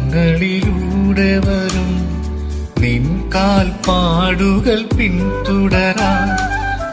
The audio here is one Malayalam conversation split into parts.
ടങ്ങളിലൂടെ വരും നിൻ കാൽപ്പാടുകൾ പിന്തുടരാ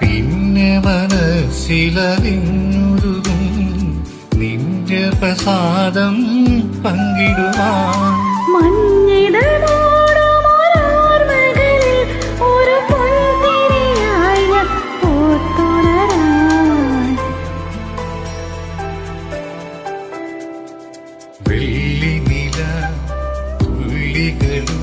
പിന്നെ മനസ്സിലറിഞ്ഞുരുകും നിന്റെ പ്രസാദം പങ്കിടുവാൻ. വെള്ളി നില തുള്ളികളും